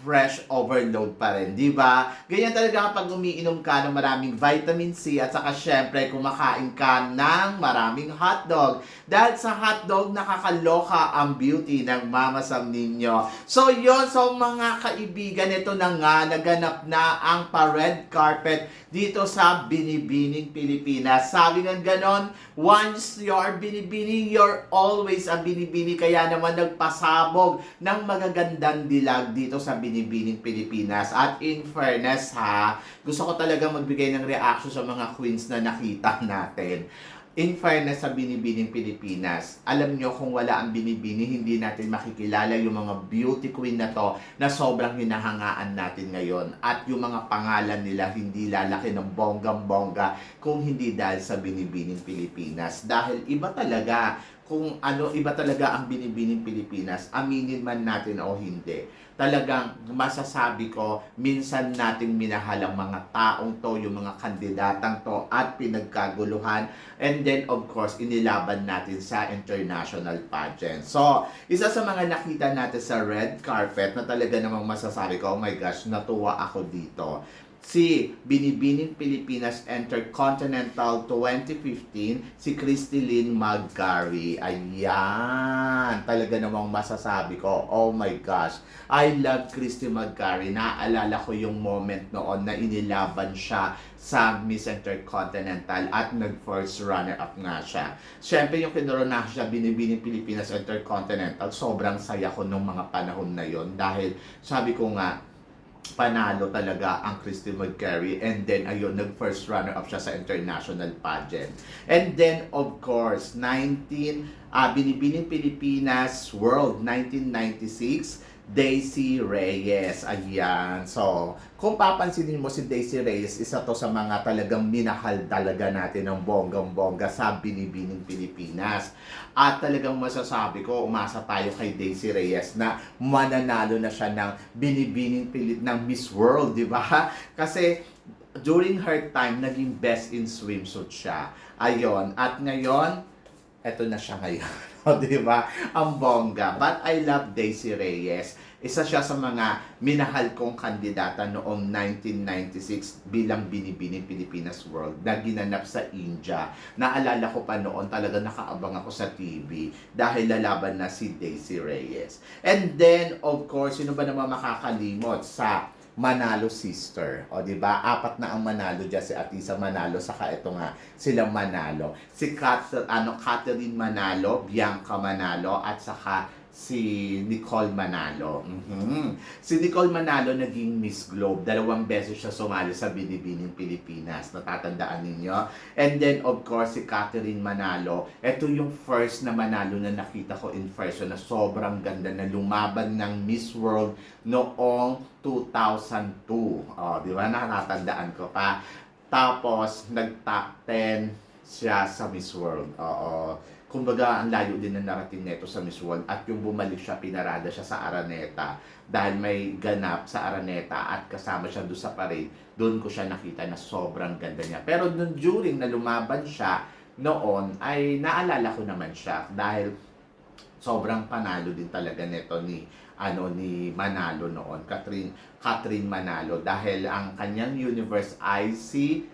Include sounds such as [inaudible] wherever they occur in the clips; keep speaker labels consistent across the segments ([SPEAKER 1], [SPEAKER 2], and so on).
[SPEAKER 1] fresh overload pa rin, di ba? Ganyan talaga kapag umiinom ka ng maraming vitamin C at saka syempre kumakain ka ng maraming hotdog. Dahil sa hotdog, nakakaloka ang beauty ng Mama Sam ninyo. So yon so mga kaibigan, ito na nga, naganap na ang pa-red carpet dito sa Binibining Pilipinas. Sabi nga ganon, once you're Binibini, you're always a Binibini. Kaya naman nagpasabog ng magagandang dilag dito sa Binibining Pilipinas. At in fairness ha, gusto ko talaga magbigay ng reaction sa mga queens na nakita [laughs] natin. In fairness sa Binibining Pilipinas, alam nyo kung wala ang Binibini, hindi natin makikilala yung mga beauty queen na to na sobrang hinahangaan natin ngayon. At yung mga pangalan nila hindi lalaki ng bonggang-bongga kung hindi dahil sa Binibining Pilipinas. Dahil iba talaga kung ano, iba talaga ang Binibining Pilipinas, aminin man natin o hindi talagang masasabi ko, minsan nating minahal ang mga taong to, yung mga kandidatang to, at pinagkaguluhan. And then, of course, inilaban natin sa international pageant. So, isa sa mga nakita natin sa red carpet na talaga namang masasabi ko, oh my gosh, natuwa ako dito si Binibining Pilipinas Intercontinental 2015, si Cristilyn Magari. Ayan, talaga namang masasabi ko, oh my gosh, I love Christy Magari. Naaalala ko yung moment noon na inilaban siya sa Miss Intercontinental at nag-first runner-up nga siya. Siyempre, yung kinoronahan siya Binibining Pilipinas Intercontinental, sobrang saya ko nung mga panahon na yon dahil sabi ko nga, panalo talaga ang Christy McCary and then ayun nag first runner up siya sa international pageant. And then of course 19 uh, Binibining Pilipinas World 1996 Daisy Reyes. Ayan. So, kung papansinin mo si Daisy Reyes, isa to sa mga talagang minahal talaga natin ng bonggang-bongga sa Binibining Pilipinas. At talagang masasabi ko, umasa tayo kay Daisy Reyes na mananalo na siya ng Binibining Pilip ng Miss World, di ba? [laughs] Kasi during her time, naging best in swimsuit siya. Ayon. At ngayon, eto na siya ngayon. [laughs] o, [laughs] di ba? Ang bongga. But I love Daisy Reyes. Isa siya sa mga minahal kong kandidata noong 1996 bilang Binibining Pilipinas World na ginanap sa India. Naalala ko pa noon talaga nakaabang ako sa TV dahil lalaban na si Daisy Reyes. And then, of course, sino ba naman makakalimot sa Manalo sister. O, di ba? Apat na ang Manalo dyan. Si Atisa Manalo, saka ito nga, silang Manalo. Si Kat, ano, Catherine Manalo, Bianca Manalo, at saka si Nicole Manalo. Mhm. Si Nicole Manalo naging Miss Globe. Dalawang beses siya sumali sa Binibining Pilipinas. Natatandaan ninyo? And then, of course, si Catherine Manalo. Ito yung first na Manalo na nakita ko in person na sobrang ganda na lumaban ng Miss World noong 2002. Oh, di ba? Nakatandaan ko pa. Tapos, nag-top 10 siya sa Miss World. Oo kumbaga ang layo din ng narating nito sa Miss World at yung bumalik siya, pinarada siya sa Araneta dahil may ganap sa Araneta at kasama siya doon sa parade, doon ko siya nakita na sobrang ganda niya. Pero nung during na lumaban siya noon ay naalala ko naman siya dahil sobrang panalo din talaga nito ni ano ni Manalo noon, Catherine Catherine Manalo dahil ang kanyang universe ay si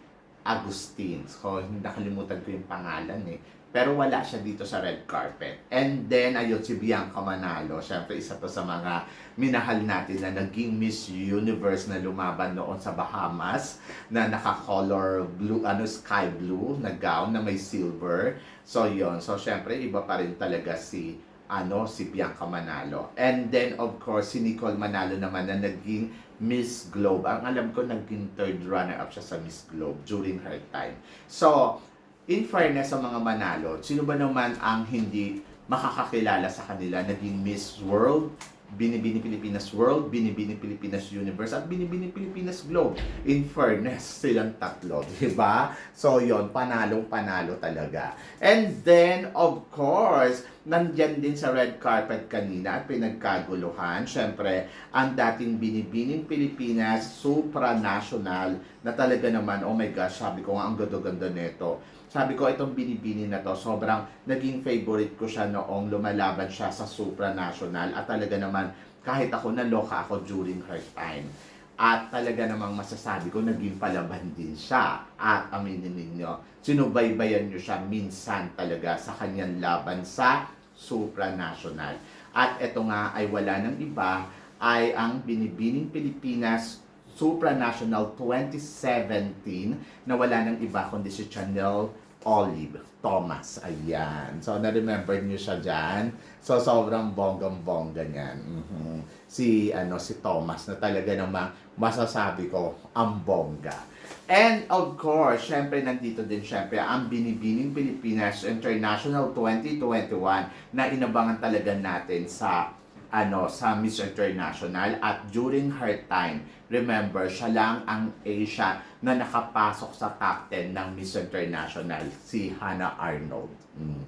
[SPEAKER 1] Agustin. So, nakalimutan ko yung pangalan eh. Pero wala siya dito sa red carpet. And then, ayun, si Bianca Manalo. Siyempre, isa to sa mga minahal natin na naging Miss Universe na lumaban noon sa Bahamas na naka-color blue, ano, sky blue na gown na may silver. So, yon So, siyempre, iba pa rin talaga si ano si Bianca Manalo. And then of course si Nicole Manalo naman na naging Miss Globe. Ang alam ko naging third runner up siya sa Miss Globe during her time. So, in fairness sa mga manalo, sino ba naman ang hindi makakakilala sa kanila naging Miss World Binibini Pilipinas World, Binibini Pilipinas Universe, at Binibini Pilipinas Globe. In fairness, silang tatlo, [laughs] di ba? So, yon panalong panalo talaga. And then, of course, nandyan din sa red carpet kanina at pinagkaguluhan. Siyempre, ang dating Binibining Pilipinas supranational na talaga naman, oh my gosh, sabi ko nga, ang ganda-ganda nito. Sabi ko, itong binibini na to, sobrang naging favorite ko siya noong lumalaban siya sa supranational at talaga naman, kahit ako naloka ako during her time. At talaga namang masasabi ko, naging palaban din siya. At aminin ninyo, sinubaybayan nyo siya minsan talaga sa kanyang laban sa supranational. At ito nga ay wala ng iba, ay ang Binibining Pilipinas Supranational 2017 na wala ng iba kundi si Chanel Olive Thomas. Ayan. So, na-remember niyo siya dyan. So, sobrang bonggang-bongga niyan. Mhm. Si, ano, si Thomas na talaga namang masasabi ko, ang bongga. And of course, syempre nandito din syempre ang Binibining Pilipinas International 2021 na inabangan talaga natin sa ano sa Miss International at during her time, remember, siya lang ang Asia na nakapasok sa top 10 ng Miss International, si Hannah Arnold. Mm.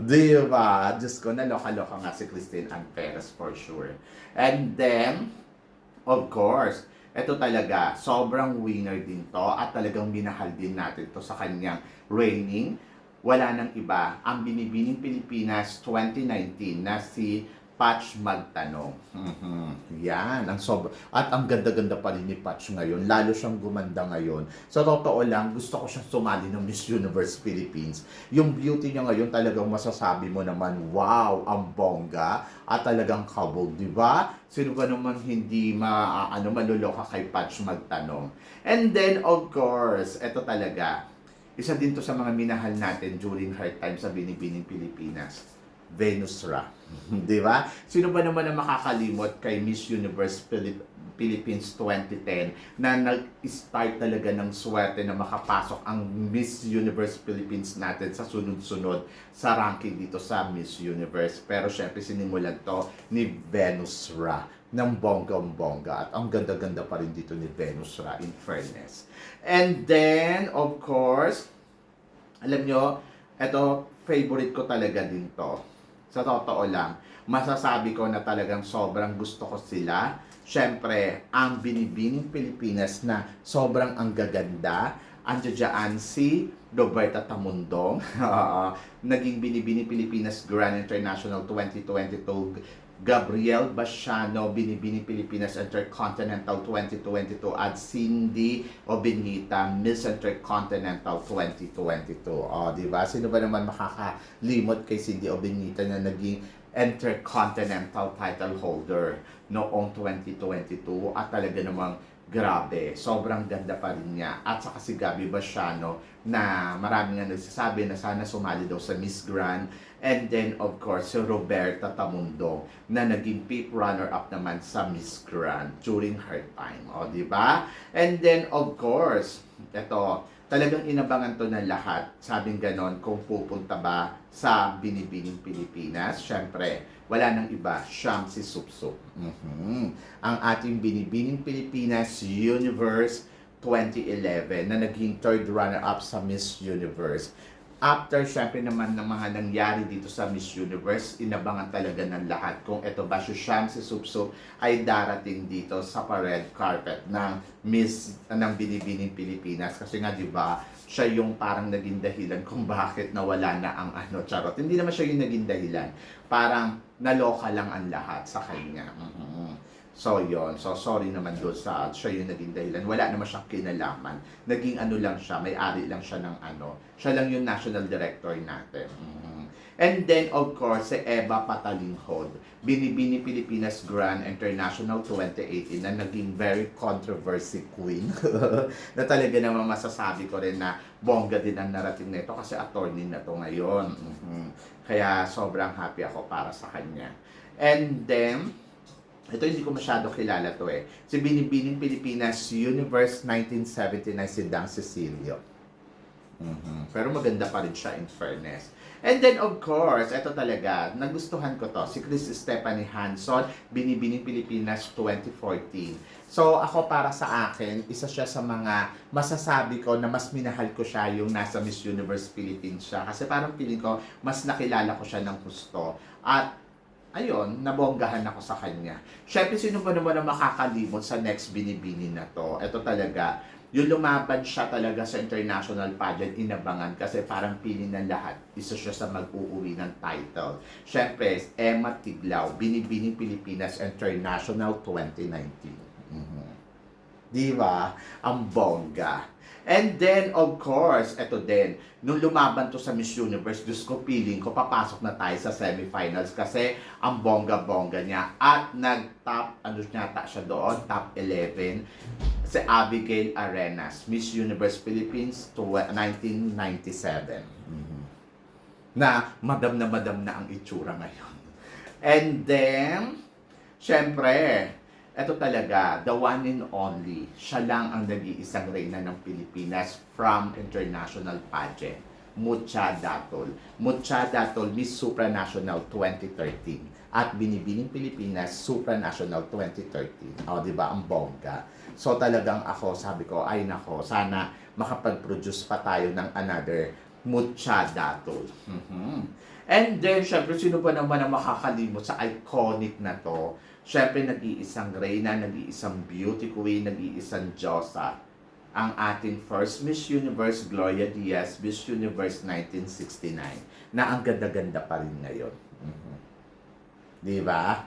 [SPEAKER 1] Di ba? Diyos ko, naloka-loka nga si Christine Ann Perez for sure. And then, of course, ito talaga, sobrang winner din to at talagang minahal din natin to sa kanyang reigning. Wala nang iba, ang Binibining Pilipinas 2019 na si Patch Magtanong. Mhm. Yan, ang sob at ang ganda-ganda pa rin ni Patch ngayon, lalo siyang gumanda ngayon. Sa totoo lang, gusto ko siyang sumali ng Miss Universe Philippines. Yung beauty niya ngayon talagang masasabi mo naman, wow, ang bongga at talagang kabog, di ba? Sino ba naman hindi ma, ano, maluloka kay Patch Magtanong? And then, of course, ito talaga, isa din to sa mga minahal natin during her time sa Binibining Pilipinas. Venus Ra. [laughs] Di ba? Sino ba naman ang makakalimot kay Miss Universe Philip- Philippines 2010 na nag-start talaga ng swerte na makapasok ang Miss Universe Philippines natin sa sunod-sunod sa ranking dito sa Miss Universe. Pero syempre sinimulan to ni Venus Ra ng bonggang-bongga at ang ganda-ganda pa rin dito ni Venus Ra in fairness. And then, of course, alam nyo, ito, favorite ko talaga din to. Sa totoo lang, masasabi ko na talagang sobrang gusto ko sila. Siyempre, ang Binibining Pilipinas na sobrang ang gaganda. Andiyan dyan si Roberta Tamundong, [laughs] naging Binibining Pilipinas Grand International 2022 Gabriel Basiano, Binibini Pilipinas Intercontinental 2022 at Cindy Obinita, Miss Intercontinental 2022. O, di ba? Sino ba naman makakalimot kay Cindy Obinita na naging Intercontinental title holder noong 2022 at talaga namang grabe, sobrang ganda pa rin niya. At saka si Gabi Basiano na marami nga nagsasabi na sana sumali daw sa Miss Grand. And then, of course, si Roberta Tamundong na naging peak runner-up naman sa Miss Grand during her time. O, di ba? And then, of course, ito, talagang inabangan to ng lahat. Sabing ganon, kung pupunta ba sa Binibining Pilipinas. Siyempre, wala nang iba, siyang si Supsup. Mhm. Ang ating Binibining Pilipinas Universe 2011 na naging third runner-up sa Miss Universe. After, syempre naman ng mga nangyari dito sa Miss Universe, inabangan talaga ng lahat kung ito ba si Sham si Supsup ay darating dito sa pa-red carpet ng Miss ng Binibining Pilipinas. Kasi nga, di ba, siya yung parang naging dahilan kung bakit nawala na ang ano, charot. Hindi naman siya yung naging dahilan. Parang naloka lang ang lahat sa kanya. Mhm. So, yon So, sorry naman doon sa siya yung naging dahilan. Wala naman siyang kinalaman. Naging ano lang siya, may-ari lang siya ng ano. Siya lang yung national director natin. Mhm. And then, of course, si Eva Patalinghod, Binibini Pilipinas Grand International 2018 na naging very controversy queen. [laughs] na talaga naman masasabi ko rin na bongga din ang narating nito kasi attorney na to ngayon. Mhm. Kaya sobrang happy ako para sa kanya. And then, ito hindi ko masyado kilala to eh. Si Binibining Pilipinas Universe 1979 si Dang Cecilio. Mhm. Pero maganda pa rin siya in fairness. And then of course, ito talaga, nagustuhan ko to, si Chris Stephanie Hanson, Binibining Pilipinas 2014. So ako para sa akin, isa siya sa mga masasabi ko na mas minahal ko siya yung nasa Miss Universe Philippines siya. Kasi parang feeling ko, mas nakilala ko siya ng gusto. At ayun, nabonggahan ako sa kanya. Siyempre, sino ba naman ang makakalimot sa next binibini na to? Ito talaga, yung lumaban siya talaga sa international pageant, inabangan kasi parang pili ng lahat, isa siya sa mag-uuwi ng title. Siyempre, Emma Tiglao, Binibining Pilipinas International 2019. Mhm. Di ba? Ang bongga. And then, of course, eto din, nung lumaban to sa Miss Universe, Diyos ko, feeling ko, papasok na tayo sa semifinals kasi ang bongga-bongga niya. At nag-top, ano yata siya doon, top 11, si Abigail Arenas, Miss Universe Philippines to 1997. Mhm. Na madam na madam na ang itsura ngayon. And then, syempre, ito talaga, the one and only, siya lang ang nag-iisang reyna ng Pilipinas from international pageant. Mucha Datol. Mucha Datol Miss Supranational 2013. At Binibining Pilipinas Supranational 2013. O, di ba? Ang bongga. So, talagang ako, sabi ko, ay nako, sana makapag-produce pa tayo ng another Mucha Datol. Mhm. And then, syempre, sino ba naman ang makakalimot sa iconic na to? Syempre, nag-iisang reyna, nag-iisang beauty queen, nag-iisang Diyosa. Ang ating first Miss Universe, Gloria Diaz, Miss Universe 1969, na ang ganda-ganda pa rin ngayon. Mhm. Di ba?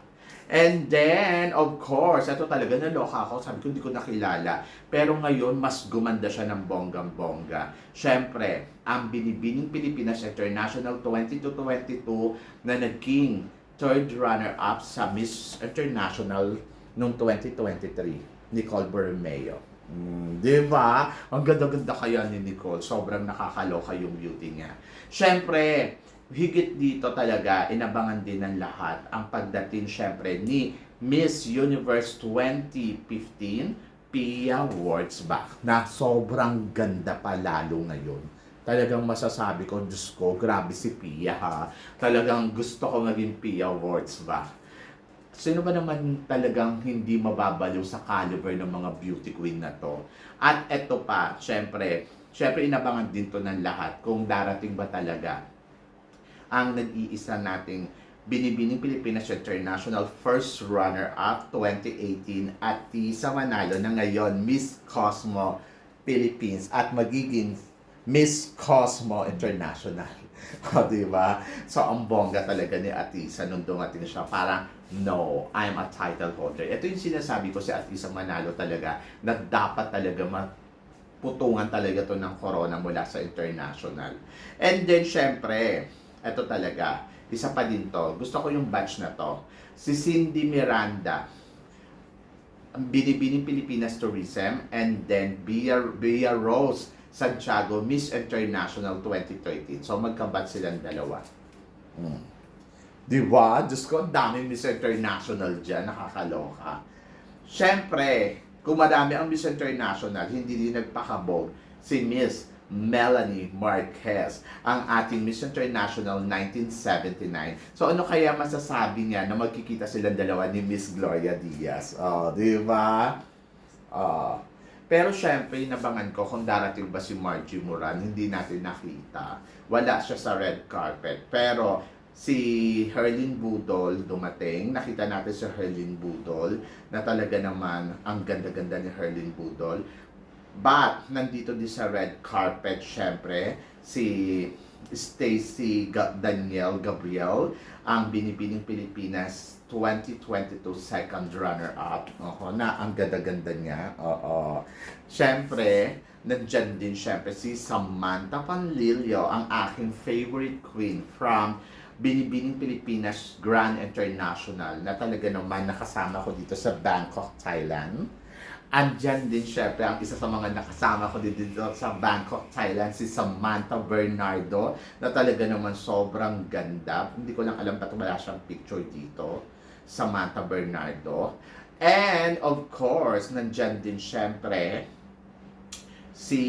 [SPEAKER 1] And then, of course, ito talaga naloka ako. Sabi ko, hindi ko nakilala. Pero ngayon, mas gumanda siya ng bonggang-bongga. Siyempre, ang Binibining Pilipinas International 2022 na naging third runner-up sa Miss International noong 2023, Nicole Bermeo. Mm, di ba? Ang ganda-ganda kaya ni Nicole. Sobrang nakakaloka yung beauty niya. Siyempre, higit dito talaga, inabangan din ng lahat ang pagdating syempre ni Miss Universe 2015, Pia Wurtzbach, na sobrang ganda pa lalo ngayon. Talagang masasabi ko, Diyos ko, grabe si Pia ha. Talagang gusto ko maging Pia Wurtzbach. Sino ba naman talagang hindi mababaliw sa caliber ng mga beauty queen na to? At eto pa, syempre, syempre inabangan din to ng lahat kung darating ba talaga ang nag-iisa nating Binibining Pilipinas International First Runner-Up 2018 at Tisa Manalo na ngayon Miss Cosmo Philippines at magiging Miss Cosmo International. [laughs] o, di ba? So, ang bongga talaga ni Atisa nung dumating siya. Parang, no, I'm a title holder. Ito yung sinasabi ko si Atisa Manalo talaga na dapat talaga putungan talaga to ng corona mula sa international. And then, syempre, ito talaga, isa pa din to. Gusto ko yung batch na to. Si Cindy Miranda, ang Binibining Pilipinas Tourism, and then Bia, Bia Rose Santiago, Miss International 2013. So, magkabat silang dalawa. Hmm. Di ba? Diyos ko, dami Miss International dyan. Nakakaloka. Siyempre, kung madami ang Miss International, hindi din nagpakabog si Miss Melanie Marquez, ang ating Miss International 1979. So ano kaya masasabi niya na magkikita silang dalawa ni Miss Gloria Diaz? Oh, di ba? Oh. Pero syempre, inabangan ko kung darating ba si Margie Moran, hindi natin nakita. Wala siya sa red carpet. Pero si Herlin Budol dumating. Nakita natin si Herlin Budol na talaga naman ang ganda-ganda ni Herlin Budol. But, nandito din sa red carpet, syempre, si Stacy Daniel Gabriel, ang Binibining Pilipinas 2022 second runner-up. Oho, na ang ganda-ganda niya. Oo. Syempre, nandyan din syempre si Samantha Panlilio, ang aking favorite queen from Binibining Pilipinas Grand International na talaga naman nakasama ko dito sa Bangkok, Thailand. Andyan din syempre ang isa sa mga nakasama ko dito sa Bangkok, Thailand, si Samantha Bernardo na talaga naman sobrang ganda. Hindi ko lang alam ba't wala siyang picture dito. Samantha Bernardo. And of course, nandyan din syempre si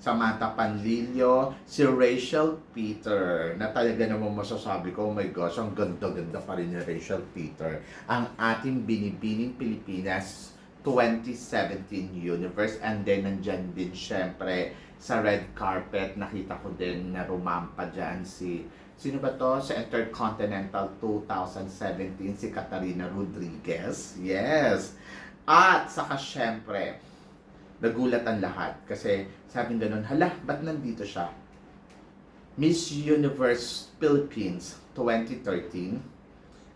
[SPEAKER 1] Samantha Panlilio, si Rachel Peter, na talaga naman masasabi ko, oh my gosh, ang ganda-ganda pa rin ni Rachel Peter. Ang ating binibining Pilipinas 2017 Universe. And then, nandyan din syempre sa red carpet, nakita ko din na rumampa dyan si Sino ba to? Sa Intercontinental 2017, si Katarina Rodriguez. Yes! At saka syempre, nagulat ang lahat kasi sabi ganun, hala, ba't nandito siya? Miss Universe Philippines 2013,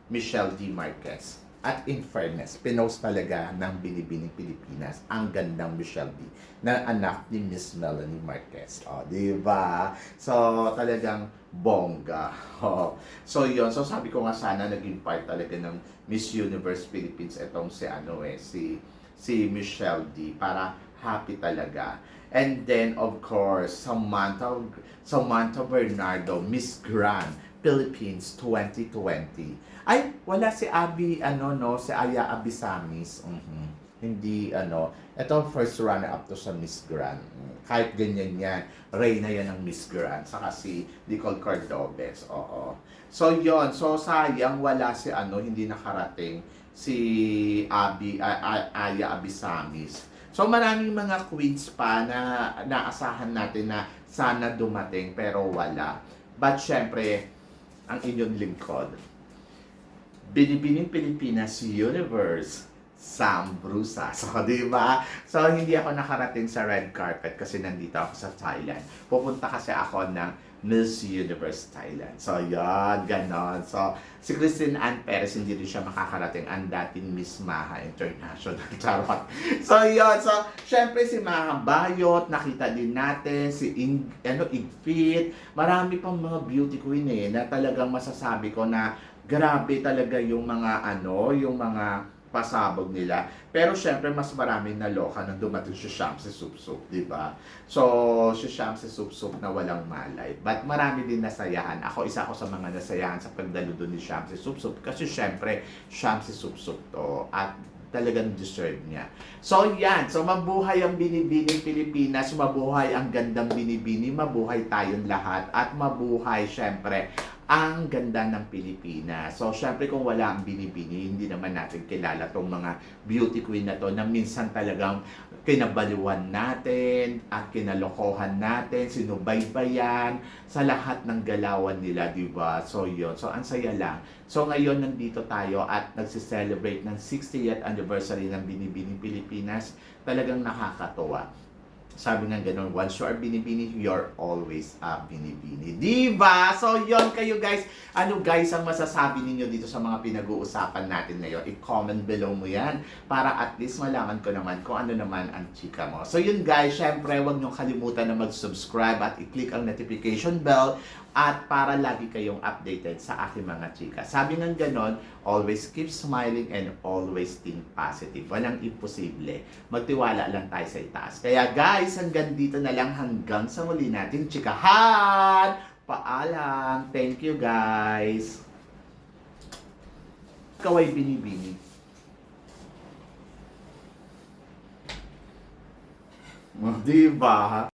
[SPEAKER 1] Michelle D. Marquez. At in fairness, pinost talaga ng Binibining Pilipinas ang gandang Michelle D. na anak ni Miss Melanie Marquez. O, di ba? So, talagang bongga. [laughs] O, so, yon So, sabi ko nga sana naging part talaga ng Miss Universe Philippines itong si ano eh, si si Michelle D para happy talaga. And then of course, Samantha Samantha Bernardo, Miss Grand Philippines 2020. Ay, wala si Abby ano no, si Aya Abisamis. Mhm. Hindi ano, ito first runner up to sa Miss Grand. Kahit ganyan yan, Reyna yan ang Miss Grand. Saka si Nicole Cordobes. Oo. So yon so sayang wala si ano, hindi nakarating si Abi Aya Abisamis. So maraming mga queens pa na naasahan natin na sana dumating pero wala. But syempre, ang inyong lingkod, Binibining Pilipinas Universe, Sam Brusa. [laughs] So, di ba? So, hindi ako nakarating sa red carpet kasi nandito ako sa Thailand. Pupunta kasi ako ng Miss Universe Thailand. So, yan, ganon. So, si Christine Ann Perez, hindi rin siya makakarating ang dating Miss Maha International. [laughs] Charot. So, yun. So, syempre si Maha Bayot, nakita din natin, si Ing, ano, Igpit. Marami pang mga beauty queen eh, na talagang masasabi ko na grabe talaga yung mga ano, yung mga pasabog nila. Pero syempre mas maraming naloka nang dumating si Sham si Supsup, di ba? So, si Sham si Supsup na walang malay. But marami din nasayahan. Ako isa ako sa mga nasayahan sa pagdalo doon ni Sham si Supsup kasi syempre Sham si Supsup to at talagang deserve niya. So yan, so mabuhay ang binibining Pilipinas, mabuhay ang gandang binibini, mabuhay tayong lahat at mabuhay syempre ang ganda ng Pilipinas. So, syempre kung wala ang binibini, hindi naman natin kilala tong mga beauty queen na to na minsan talagang kinabaliwan natin at kinalokohan natin, sinubaybayan sa lahat ng galawan nila, di ba? So, yun. So, ang saya lang. So, ngayon nandito tayo at nagsiselebrate ng 60th anniversary ng Binibining Pilipinas. Talagang nakakatuwa sabi nga ganun, once you are binibini, you're always a binibini. Diba? So, yon kayo guys. Ano guys ang masasabi ninyo dito sa mga pinag-uusapan natin ngayon? I-comment below mo yan para at least malaman ko naman kung ano naman ang chika mo. So, yun guys, syempre, huwag nyo kalimutan na mag-subscribe at i-click ang notification bell at para lagi kayong updated sa aking mga chika. Sabi nga ganon, always keep smiling and always think positive. Walang imposible. Magtiwala lang tayo sa itaas. Kaya guys, hanggang dito na lang hanggang sa muli nating chikahan. Paalam. Thank you guys. Ikaw ay binibini. [laughs] Diba?